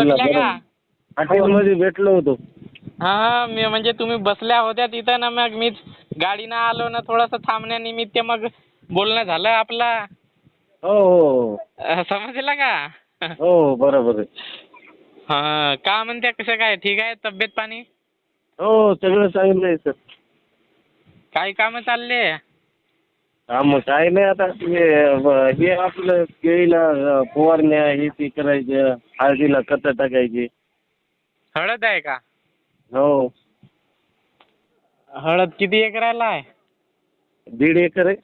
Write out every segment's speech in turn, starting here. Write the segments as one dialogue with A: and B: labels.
A: ओळखल्या का?
B: हॉटेलमध्ये भेटलो होतो.
A: हा मी म्हणजे तुम्ही बसल्या होत्या तिथं ना मग मीच गाडीनं आलो ना थोडंसं थांबण्यानिमित्त मग बोलणं झालं आपला.
B: हो हो
A: अं, समजलं का?
B: हो हो बरोबर आहे.
A: हा का म्हणत्या कसं काय? ठीक आहे तब्येत पाणी?
B: हो सगळं चांगलं सर.
A: काही कामं चालले?
B: हा मग काय नाही आता हे हे आपलं केळीला फवारण्या हे ते करायचं. हळदीला खतं टाकायची
A: हळद आहे का?
B: हो.
A: हळद किती एकराला आहे?
B: दीड एकर आहे.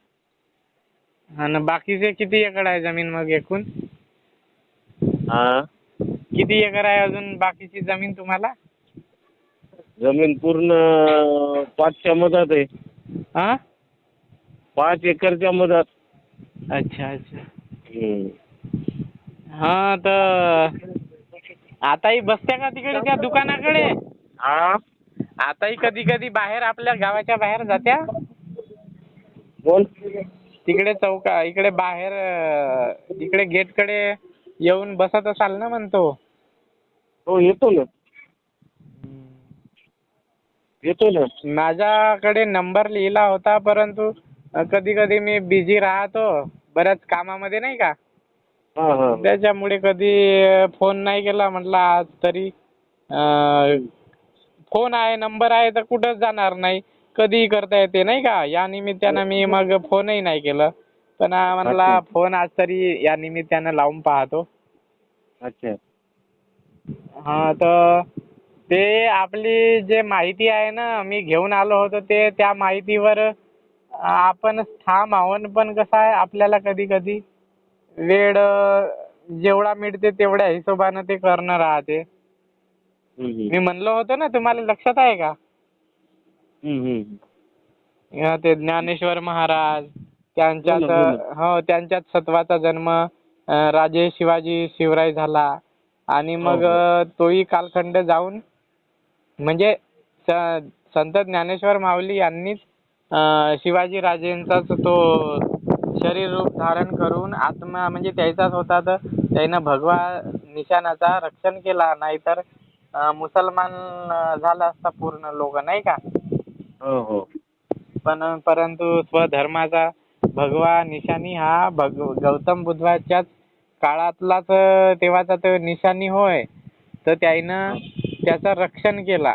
A: आणि बाकीचे किती एकर आहे जमीन मग एकूण?
B: हा.
A: किती एकर आहे अजून बाकीची जमीन तुम्हाला?
B: जमीन पूर्ण पाचच्या मधात आहे.
A: हा?
B: पाच एकरच्या मधात.
A: अच्छा अच्छा.
B: हम्म.
A: हा तर आताही बसत्या का तिकडे त्या दुकानाकडे?
B: हा.
A: आताही कधी कधी बाहेर आपल्या गावाच्या बाहेर जात्या?
B: बोल.
A: तिकडे चौका इकडे बाहेर इकडे गेटकडे येऊन बसत असाल ना म्हणतो.
B: हो येतो ना. येतो ना.
A: माझ्याकडे नंबर लिहिला होता परंतु कधी कधी मी बिझी राहतो. बऱ्याच कामामध्ये नाही का? त्याच्यामुळे कधी फोन नाही केला म्हटलं आज तरी फोन आहे नंबर आहे तर कुठंच जाणार नाही. कधीही करता येते नाही का? या निमित्तानं मी मग फोनही नाही केलं. पण म्हणला
B: अच्छा.
A: फोन आज तरी या निमित्तानं लावून पाहतो.
B: अच्छा.
A: हा तर ते आपली जे माहिती आहे ना मी घेऊन आलो होतो ते त्या माहितीवर आपण ठाम आहोत पण कसं आहे आपल्याला कधी कधी वेळ जेवढा मिळते तेवढ्या हिशोबानं ते करणं राहते. मी म्हणलो होतो ना तुम्हाला लक्षात आहे का. अ, ते ज्ञानेश्वर महाराज त्यांच्यात
B: हो ना, हो.
A: हो त्यांच्यात सत्वाचा जन्म अ, राजे शिवाजी शिवराय झाला आणि मग
B: हो, हो.
A: अ, तोही कालखंड जाऊन म्हणजे स- संत ज्ञानेश्वर माऊली यांनीच शिवाजी राजेंचाच तो शरीर रूप धारण करून आत्मा म्हणजे त्याचाच होता तर त्यानं भगवा निशाणाचा रक्षण केला. नाहीतर अ, मुसलमान झाला असता पूर्ण लोक नाही का?
B: हो हो.
A: पण परंतु स्वधर्माचा भगवा निशाणी हा भग गौतम बुद्धाच्याच काळातलाच तेव्हाचा तो निशाणी होय. तर त्याईनं त्याचं रक्षण केला.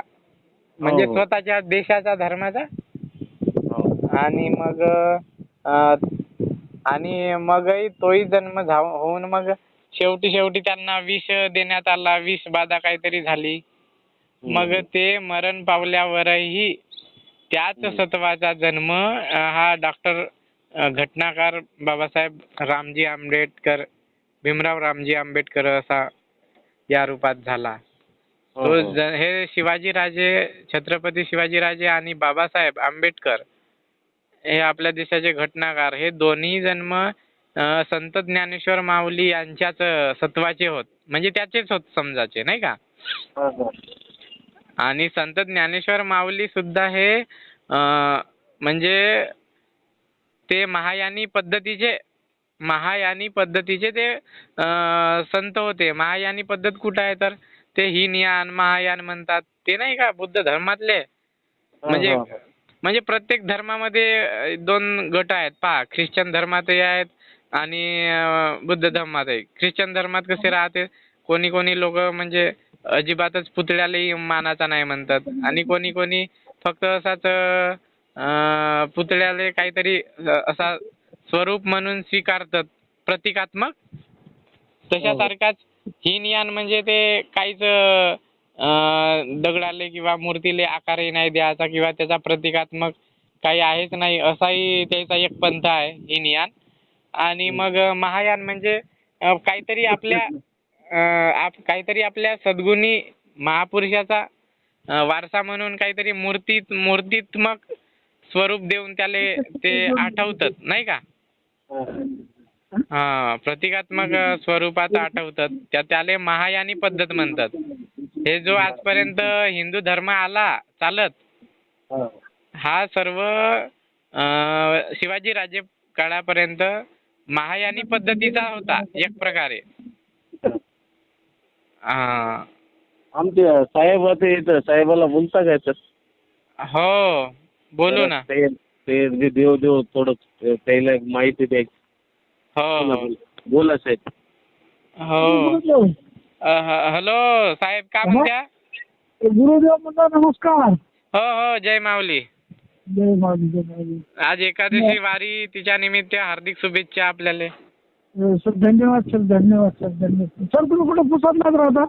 A: म्हणजे
B: हो.
A: स्वतःच्या देशाचा धर्माचा?
B: हो.
A: आणि मग आणि मगही तोही जन्म झा होऊन मग शेवटी शेवटी त्यांना विष देण्यात आला विष बाधा काहीतरी झाली मग ते मरण पावल्यावरही त्याच. सत्वाचा जन्म हा डॉक्टर घटनाकार बाबासाहेब रामजी आंबेडकर भीमराव रामजी आंबेडकर असा या रूपात झाला
B: हो,
A: तो
B: हो.
A: ज- हे शिवाजीराजे छत्रपती शिवाजीराजे आणि बाबासाहेब आंबेडकर हे आपल्या देशाचे घटनाकार. हे दोन्ही जन्म संत ज्ञानेश्वर माऊली यांच्याच सत्वाचे होत. म्हणजे त्याचेच होत समजायचे नाही का?
B: हा, हा.
A: आणि संत ज्ञानेश्वर माऊली सुद्धा हे अ, म्हणजे ते महायानी पद्धतीचे महायानी पद्धतीचे ते संत होते. महायानी पद्धत कुठं आहे तर? ते हीनयान महायान म्हणतात. ते नाही का? बुद्ध धर्मातले. म्हणजे
B: हा, हा.
A: म्हणजे प्रत्येक धर्मामध्ये दोन गट आहेत. पहा ख्रिश्चन धर्मातही आहेत आणि बुद्ध धर्मातही. ख्रिश्चन धर्मात कसे राहते? कोणी कोणी लोक म्हणजे अजिबातच पुतळ्यालाही मानाचा नाही म्हणतात. आणि कोणी कोणी फक्त असाच पुतळ्याला काहीतरी असा स्वरूप म्हणून स्वीकारतात. प्रतिकात्मक? तशासारखाच हीनयान म्हणजे ते काहीच दगडाले किंवा मूर्तीले आकारही नाही द्यायचा किंवा त्याचा प्रतिकात्मक काही आहेच नाही असाही त्याचा एक पंथ आहे हीनयान आणि मग महायान म्हणजे काहीतरी आपल्या आप काहीतरी आपल्या सद्गुणी महापुरुषाचा वारसा म्हणून काहीतरी मूर्तीत मूर्तीत्मक स्वरूप देऊन त्याले ते आठवतात नाही का? हा प्रतिकात्मक स्वरूपात आठवतात त्या त्याले महायानी पद्धत म्हणतात. हे जो आजपर्यंत हिंदू धर्म आला चालत
B: हा.
A: सर्व शिवाजी राजे काळापर्यंत महायानी पद्धतीचा होता एक प्रकारे. हा.
B: आमचे साहेब होते साहेबाला बोलता काय तर
A: हो बोलू ना.
B: ते जे देव देव थोडं त्याला माहिती द्यायची.
A: हो. हो
B: बोला साहेब.
A: ह- हॅलो साहेब का म्हणत्या?
C: गुरुदेव म्हणता नमस्कार.
A: हो हो जय माऊली.
C: जय माऊली जय माऊली.
A: आज एकादशी वारी तिच्या निमित्त हार्दिक शुभेच्छा आपल्याला.
C: सर धन्यवाद सर धन्यवाद सर धन्यवाद. सर तुम्ही कुठे पुसादलाच राहता?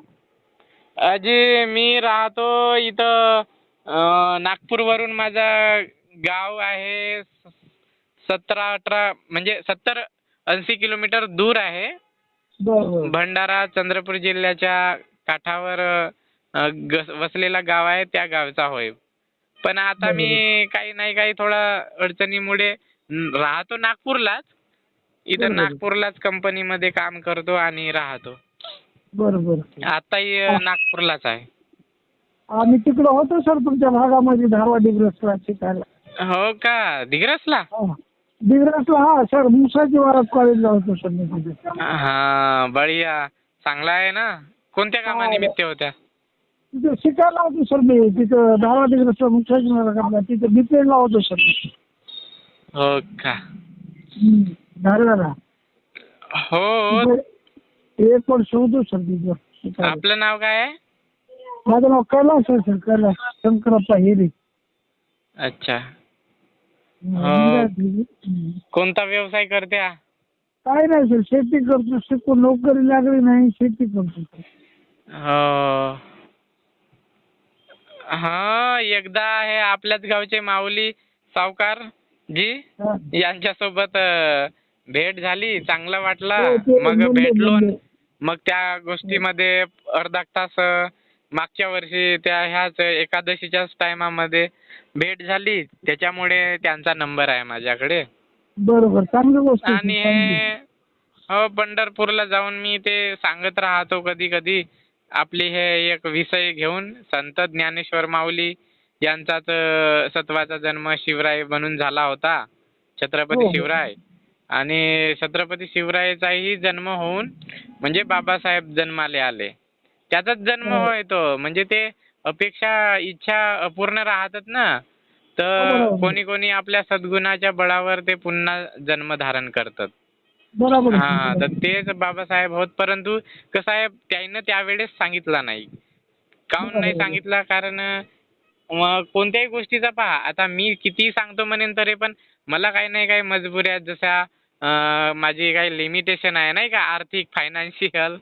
A: अजी मी राहतो इथं अ, नागपूरवरून माझा गाव आहे सतरा अठरा म्हणजे सत्तर ऐंशी किलोमीटर दूर आहे. भंडारा चंद्रपूर जिल्ह्याच्या काठावर वसलेला गाव आहे त्या गावचा होय. पण आता मी काही नाही काही थोडा अडचणीमुळे राहतो नागपूरलाच. इथं
C: बरोबर.
A: नागपूरलाच कंपनीमध्ये काम करतो आणि राहतो.
C: बरं बरं.
A: आताही नागपूरलाच आहे.
C: आम्ही तिकडे होतो सर तुमच्या भागामध्ये धारवाड डिग्रसला शिकायला
A: हो का? दिग्रसला
C: हा डिग्रसला हा सर मुसाची वारात कॉलेजला होतो सर मी तिथे.
A: हा बढिया. चांगला आहे ना? कोणत्या कामानिमित्त होत्या?
C: तिथे शिकायला होतो सर मी. तिथं धारवाड डिग्रसला मुसाची वारात तिथे बीपीएडला होतो सर
A: हो का?
C: धारवाडला
A: हो.
C: एक वर्ष होतो सर तिथं शिकायला.
A: आपलं नाव काय आहे?
C: माझं नाव कैलास आहे सर कैलास शंकरप्पा हिरे.
A: अच्छा. कोणता व्यवसाय करत्या
C: काय नाही सर शेती करतो शिकून नोकरी लागली नाही शेती करतो.
A: हो हा एकदा हे आपल्याच गावचे माऊली सावकार जी
C: हा.
A: यांच्यासोबत अ, भेट झाली चांगला वाटला
C: हो, ते
A: मग भेटलो
C: बोलले.
A: मग त्या गोष्टीमध्ये अर्धा एक तास अ, मागच्या वर्षी त्या ह्याच एकादशीच्याच टायमामध्ये भेट झाली. त्याच्यामुळे त्यांचा नंबर आहे माझ्याकडे.
C: बरोबर चांगली गोष्ट आहे,
A: आणि. हे पंढरपूरला जाऊन मी ते सांगत राहतो कधी कधी आपली हे एक विषय घेऊन संत ज्ञानेश्वर माऊली यांचाच सत्वाचा जन्म शिवराय म्हणून झाला होता. छत्रपती
C: हो, हो.
A: शिवराय. आणि छत्रपती शिवरायाचाही जन्म होऊन म्हणजे बाबासाहेब जन्माले आले. त्याचाच जन्म
C: हो.
A: होय तो म्हणजे ते अपेक्षा इच्छा अपूर्ण राहतात ना
C: हो,
A: तर
C: बरोबर.
A: कोणी कोणी आपल्या सद्गुणाच्या बळावर ते पुन्हा जन्म धारण करतात हा तर. तेच बाबासाहेब होत परंतु कसं आहे त्यानं त्यावेळेस सांगितलं नाही काहून नाही. सांगितलं कारण कोणत्याही गोष्टीचा पहा आता मी किती सांगतो म्हणेन तरी पण मला काही नाही काही मजबुऱ्या जशा माझी काही लिमिटेशन आहे नाही का आर्थिक फायनान्शियल.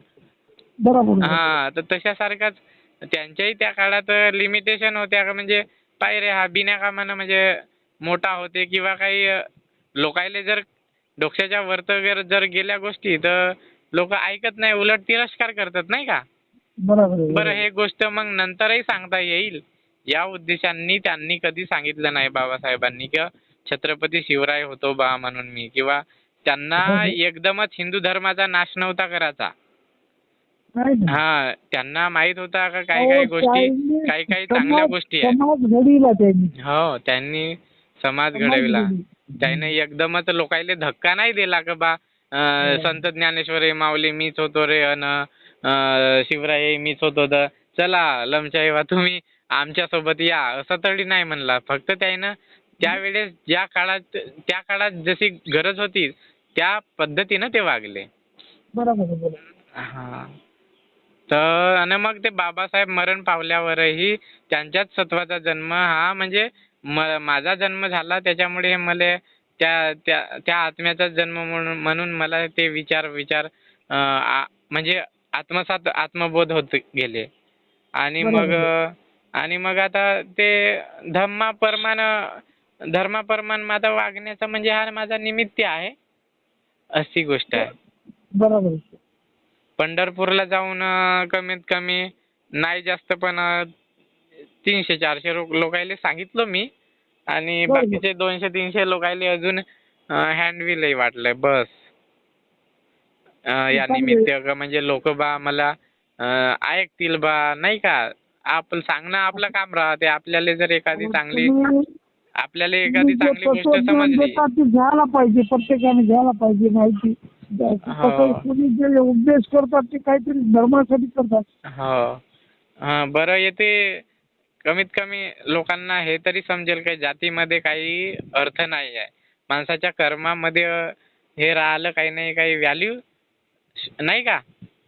A: हा तर तशासारखाच त्यांच्याही त्या काळात लिमिटेशन होत्या का म्हणजे पाय रे हा बिना कामानं म्हणजे मोठा होते किंवा काही लोकायले जर डोक्याच्या वरत वगैरे जर गेल्या गोष्टी तर लोक ऐकत नाही उलट तिरस्कार करतात नाही का बरं हे गोष्ट मग नंतरही सांगता येईल या उद्देशांनी त्यांनी कधी सांगितलं नाही बाबासाहेबांनी किंवा छत्रपती शिवराय होतो बा म्हणून मी किंवा त्यांना. एकदमच हिंदू धर्माचा नाश नव्हता करायचा. हा त्यांना माहीत होता का काही काही गोष्टी काही काही चांगल्या गोष्टी आहेत. हो त्यांनी समाज घडविला. त्याने एकदमच लोकायले धक्का नाही दिला का बा. संत ज्ञानेश्वर हे माऊली मीच होतो रे अन शिवराय हे मीच होतो तर चला लमचाई तुम्ही आमच्यासोबत या. असं तरी नाही म्हणला. फक्त त्यानं त्यावेळेस ज्या काळात त्या काळात जशी गरज होती त्या पद्धतीनं ते वागले.
C: बरोबर.
A: हा. तर आणि मग ते बाबासाहेब मरण पावल्यावरही त्यांच्याच सत्वाचा जन्म हा म्हणजे म माझा जन्म झाला त्याच्यामुळे मला त्या त्या त्या आत्म्याचा जन्म म्हणून म्हणून मला ते विचार विचार आ- म्हणजे आत्मसात आत्मबोध होत गेले आणि मग. आणि मग आता ते धम्माप्रमाण धर्माप्रमाण माझा वागण्याचा म्हणजे हा माझा निमित्त आहे अशी गोष्ट आहे
C: बरोबर.
A: पंढरपूरला जाऊन कमीत कमी नाही जास्त पण तीनशे चारशे लो लोकायले सांगितलं मी. आणि. बाकीचे दोनशे तीनशे लोकायले अजून हँडविलही वाटलंय बस. या. निमित्त का म्हणजे लोक बा मला ऐकतील बा नाही का? आपण सांगणं आपलं काम राहते आपल्याला जर एखादी चांगली आपल्याला एखादी
C: तुम्ही जे
A: चांगली गोष्ट समजली.
C: घ्यायला पाहिजे प्रत्येकाने घ्यायला पाहिजे माहिती. कोणी जे उपदेश करतात ते काहीतरी धर्मासाठी करतात.
A: हो. हा बरं येते. कमीत कमी लोकांना हे तरी समजेल की जातीमध्ये काही अर्थ नाही आहे. माणसाच्या कर्मामध्ये अ, हे राहिलं काही नाही काही व्हॅल्यू नाही का?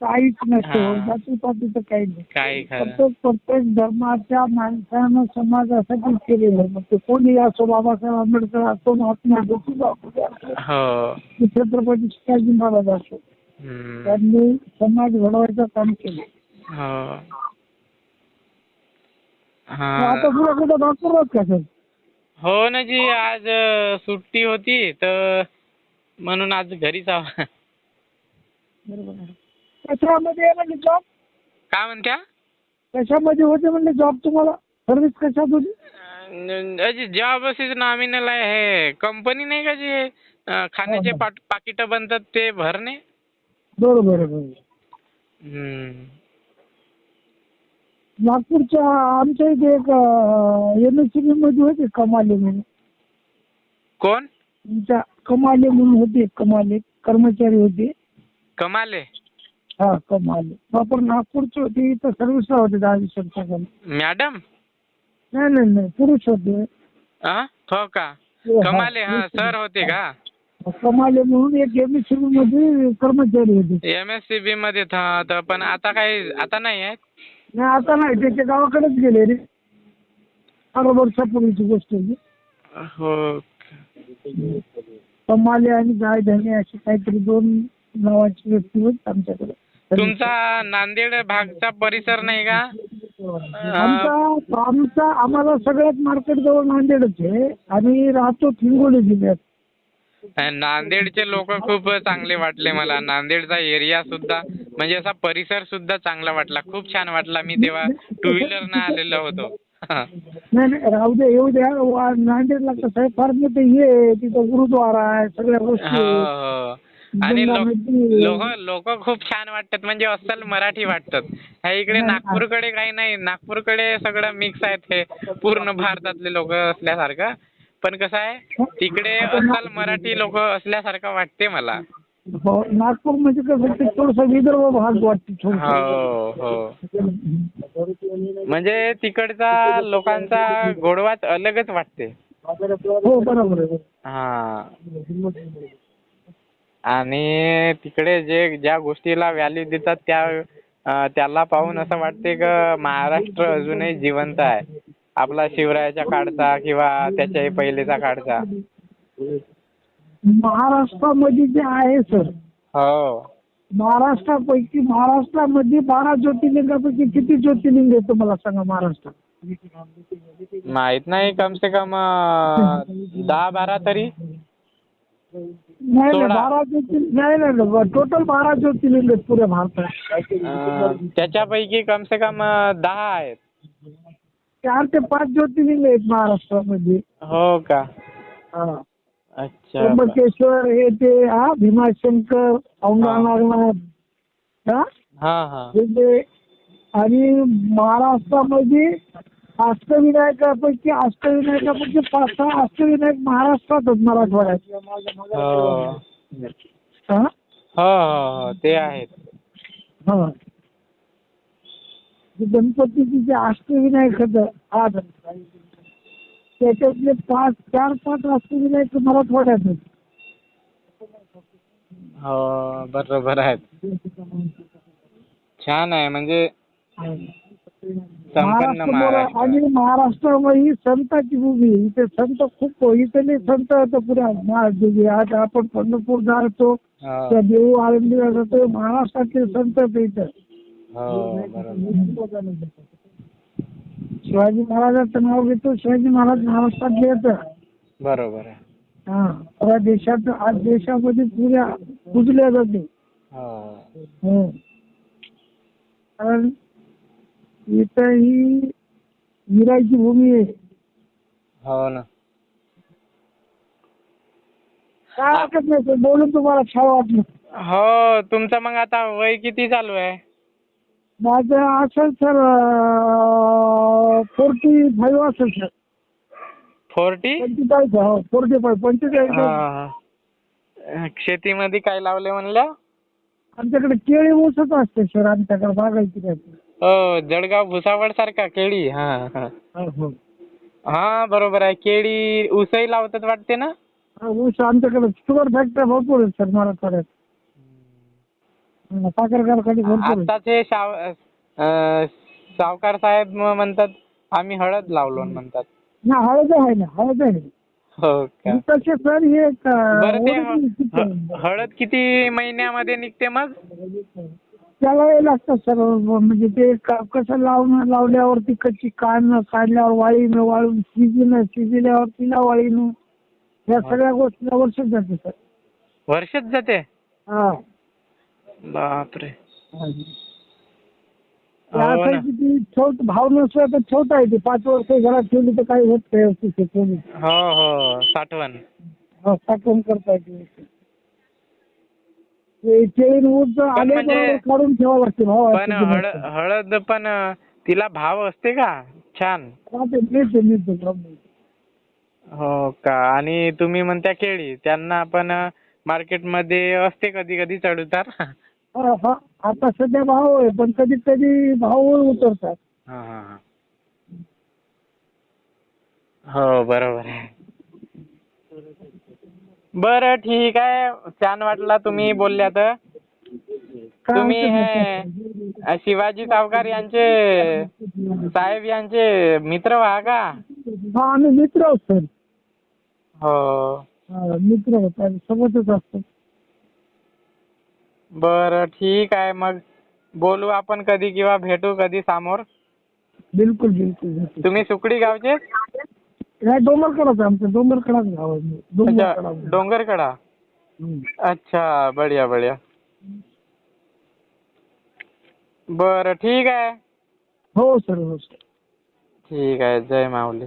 C: काहीच नसतं. जातीपातीचं काही नाही.
A: काही खरं.
C: प्रत्येक प्रत्येक धर्माच्या माणसानं समाजासाठी केलेलं आहे. मग ते कोणी असो बाबासाहेब आंबेडकर असो महात्मा ज्योतिबा फुले असो
A: हो.
C: की छत्रपती शिवाजी महाराज असो
A: हम्म.
C: त्यांनी समाज घडवायचं काम केलं.
A: हो.
C: मग
A: हा
C: आता पुढे कुठं डॉक्टर आहात का सर?
A: हो ना जी आज अ, सुट्टी होती तर म्हणून आज घरीच आहो.
C: बरोबर. कशामध्ये आहे म्हणजे जॉब
A: काय म्हणत्या?
C: कशामध्ये होते म्हणजे जॉब तुम्हाला सर्व्हिस कशात होती?
A: अजी जॉब असेच नॉमिनल आहे हे. कंपनी नाही का जे अ, खाण्याचे
C: हा.
A: पाट पाकिटं बनतात ते भरणे?
C: बरोबर आहे बरोबर
A: हम्म.
C: नागपूरच्या आमच्या इथे एक एम एस सी मध्ये होते कमाले म्हणून.
A: कोण?
C: तुमच्या कमाले म्हणून होते कमाले कर्मचारी होते.
A: कमाले?
C: हा कमाले प्रॉपर नागपूरचे होते इथं सर्व्हिसला होते दहा वीस वर्षाखाली
A: मॅडम
C: नाही नाही नाही पुरुष होते?
A: हो? का? कमाले हा सर होते का?
C: कमाले म्हणून एक एम एस सी बी मध्ये कर्मचारी होते.
A: एम एस सी बी मध्ये था- तर पण आता काही आता नाही आहेत?
C: नाही आता नाही त्याच्या गावाकडेच गेले रे. बारा वर्षापूर्वीची गोष्ट आहे
A: हो.
C: कमाले आणि गाय धने असे काहीतरी दोन नावाची व्यक्ती होती आमच्याकडे.
A: तुमचा नांदेड भागचा परिसर नाही का?
C: आमचा आमचा आम्हाला सगळ्यात मार्केट जवळ नांदेडच आहे. आणि राहतो हिंगोली जिल्ह्यात.
A: नांदेडचे लोक खूप चांगले वाटले मला. नांदेडचा एरिया सुद्धा म्हणजे असा परिसर सुद्धा चांगला वाटला. खूप छान वाटला. मी तेव्हा टू व्हीलरनं आलेलो होतो.
C: नाही नाही राहू दे येऊ द्या. नांदेडला कसं आहे? फार मोठं हे तिथं गुरुद्वारा आहे सगळ्या गोष्टी
A: हो. हो. आणि लोक. लोक खूप छान वाटतात. म्हणजे अस्सल मराठी वाटतात. ह्या इकडे नागपूरकडे काही नाही. नागपूरकडे सगळं मिक्स आहेत हे. पूर्ण भारतातले लोक असल्यासारखं. पण कसं आहे तिकडे अस्सल मराठी लोक असल्यासारखं वाटते मला.
C: हो नागपूर म्हणजे कसं ते थोडंसं विदर्भ भाग वाटते.
A: हो हो. म्हणजे तिकडचा लोकांचा गोडवाच अलगच वाटते.
C: हो बरोबर आहे.
A: हा. आणि तिकडे जे ज्या गोष्टीला व्हॅल्यू देतात त्या त्याला पाहून असं वाटते का महाराष्ट्र अजूनही जिवंत आहे. आपला शिवरायाच्या काळचा किंवा त्याच्याही पहिलेचा काळचा
C: महाराष्ट्रामध्ये जे आहे सर
A: हो.
C: महाराष्ट्रापैकी महाराष्ट्रामध्ये बारा ज्योतिर्लिंगापैकी किती ज्योतिर्लिंग आहे तुम्हाला सांगा महाराष्ट्रात?
A: माहीत नाही कम से कम दहा बारा तरी.
C: नाही नाही
A: सोळा.
C: बारा ज्योतिर्लिंग नाही नाही टोटल बारा ज्योतिर्लिंग आहेत पुऱ्या भारतात.
A: अं, त्याच्यापैकी कम से कम अं, दहा आहेत.
C: चार ते पाच ज्योतिर्लिंग आहेत महाराष्ट्रामध्ये.
A: हो का?
C: हा.
A: अच्छा.
C: त्र्यंबकेश्वर हे ते हा भीमाशंकर औंढा
A: हा.
C: नागनाथ हा?
A: हा हा.
C: हे ते आणि महाराष्ट्रामध्ये अष्टविनायकापैकी अष्टविनायकापैकी पाच सहा अष्टविनायक महाराष्ट्रातच मराठवाड्यात.
A: हो.
C: हा?
A: हो हो हो ते आहेत.
C: हा. जे गणपतीचे जे अष्टविनायक होतं आज त्याच्यातले पाच चार पाच अष्टविनायक मराठवाड्यात आहेत.
A: हो बरोबर आहेत. छान आहे म्हणजे
C: महाराष्ट्र
A: महाराष्ट्र.
C: आणि महाराष्ट्रामध्ये ही संताची भूमी. इथे संत खूप इथले संत पुऱ्या महादेवी आज आपण पंढरपूर जातो
A: हो.
C: त्या देऊ आळंदीला जातो महाराष्ट्रातले संत इथं.
A: हो
C: शिवाजी महाराजांचं नाव घेतो शिवाजी महाराज महाराष्ट्रातले येतं
A: बरोबर
C: हा पुऱ्या देशात आज देशामध्ये पुऱ्या पूजल्या जाते.
A: हो.
C: हो. कारण इथं ही हिराची भूमी आहे.
A: हो ना.
C: काय हरकत नाही सर. बोलून तुम्हाला छान वाटलं.
A: हो तुमचं मग आता वय किती चालू आहे?
C: माझं असेल सर फोर्टी फाईव्ह असेल सर.
A: फोर्टी?
C: पंचेचाळीस हो फोर्टी फाईव्ह पंचेचाळीस.
A: हा शेतीमध्ये काय लावले म्हणल्या
C: आमच्याकडे केळी ऊसच असते सर. आमच्याकडे बागायती काय
A: हो जळगाव भुसावळ सारखा केळी हा हा.
C: हो
A: हा. बरोबर आहे. केळी ऊसही लावतात वाटते ना?
C: हा, ऊस आमच्याकडे शुगर फॅक्टरी भरपूर आहेत सर मराठवाड्यात हं, साखर कारखाने भरपूर आहेत.
A: आताचे शाव अं, सावकार साहेब म- म्हणतात आम्ही हळद लावलो म्हणतात.
C: ना हळद आहे ना हळद आहे.
A: हो का?
C: सर हे एक, अं,
A: बरं ते
C: ओरिजिनल
A: ह-
C: पिकं.
A: ह- हळद किती महिन्यामध्ये निघते मग?
C: त्याला हे लागतं सर म्हणजे ते क- कसं लावणं लावल्यावरती कच्ची काढणं काढल्यावर वाळीनं वाळून शिजणं शिजल्यावर तिला वाळीनं या सगळ्या गोष्टीला वर्ष जाते सर.
A: वर्षच जाते?
C: हा.
A: बापरे.
C: हा.
A: हो ना.
C: किती छोट भाव नसला तर छोटा आहे ते. पाच वर्ष घरात ठेवली तर काही होत नाही व्यवस्थित. ते
A: हो हो. साठवण.
C: हा, साठवण करता येते. व्यवस्थित. केळी ऊस आले
A: म्हणजे-
C: बरोबर काढून ठेवावं लागते भाव
A: पण हळ हळद पण अं, तिला भाव असते का? छान. हो का? आणि तुम्ही म्हणत्या केळी त्यांना पण मार्केटमध्ये असते कधी कधी चढउतार?
C: हा हा आता सध्या भाव आहे पण कधी कधी भाव उतरतात.
A: हा हा हा. हो बरोबर आहे. बरं ठीक आहे. छान वाटला तुम्ही बोलल्या तर तुम्ही हे शिवाजी सावकार यांचे साहेब यांचे मित्र व्हा का?
C: हा आम्ही मित्र आहोत सर.
A: हो.
C: हा, मित्र आहोत. आम्ही सोबतच असतो.
A: बरं ठीक आहे. मग बोलू आपण कधी किंवा भेटू कधी समोर?
C: बिलकुल बिलकुल.
A: तुम्ही सुकडी गावचे?
C: नाही डोंगरकडाच आहे आमचं. डोंगरकडाच गाव आहे.
A: अच्छा
C: डोंगरकडा.
A: अच्छा बढिया बढिया. बरं ठीक आहे.
C: हो सर हो सर.
A: ठीक आहे जय माऊली.